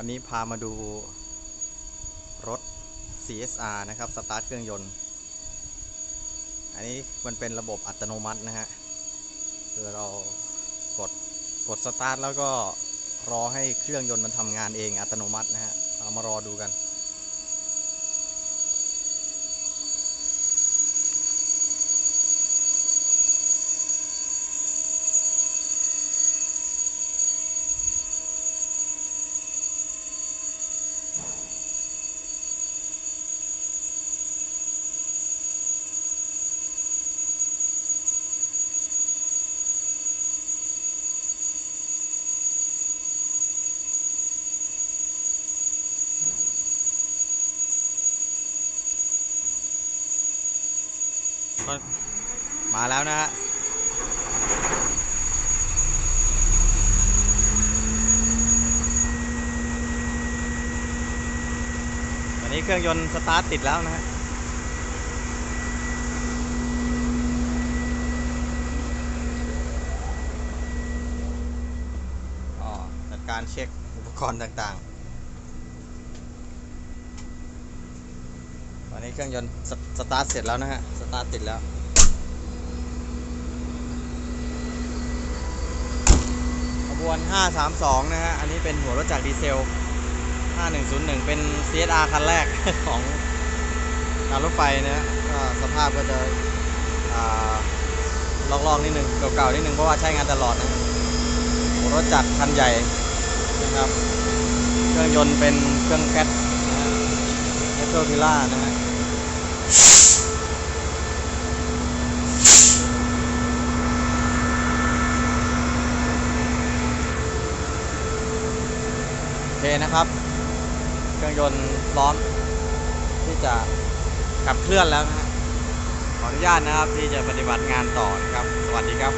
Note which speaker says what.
Speaker 1: วันนี้พามาดูรถ CSR นะครับ สตาร์ทเครื่องยนต์ อันนี้มันเป็นระบบอัตโนมัตินะฮะ คือเรากดกดสตาร์ทแล้วก็รอให้เครื่องยนต์มันทำงานเองอัตโนมัตินะฮะ เอามารอดูกัน ก็มาแล้วนะฮะวันนี้เครื่องยนต์สตาร์ทติดแล้วนะฮะอ๋อจัดการเช็คอุปกรณ์ต่างๆ ตอ นี้เครื่องยนต์สตาร์ทเสร็จแล้วนะฮะ สตาร์ทติดแล้ว ขบวน 532 นะฮะ อันนี้เป็นหัวรถจักรดีเซล 5101 เป็น CSR คันแรกของการรถไฟนะฮะสภาพก็จะลอกๆนิดนึง เก่าๆนิดนึง เพราะว่าใช้งานตลอดนะหัวรถจักรคันใหญ่นะครับ เครื่องยนต์เป็นเครื่องแก๊สนะฮะเอสโซพิล่านะฮะ โอเคนะครับ เครื่องยนต์พร้อมที่จะขับเคลื่อนแล้วนะขออนุญาตนะครับที่จะปฏิบัติงานต่อนะครับ สวัสดีครับ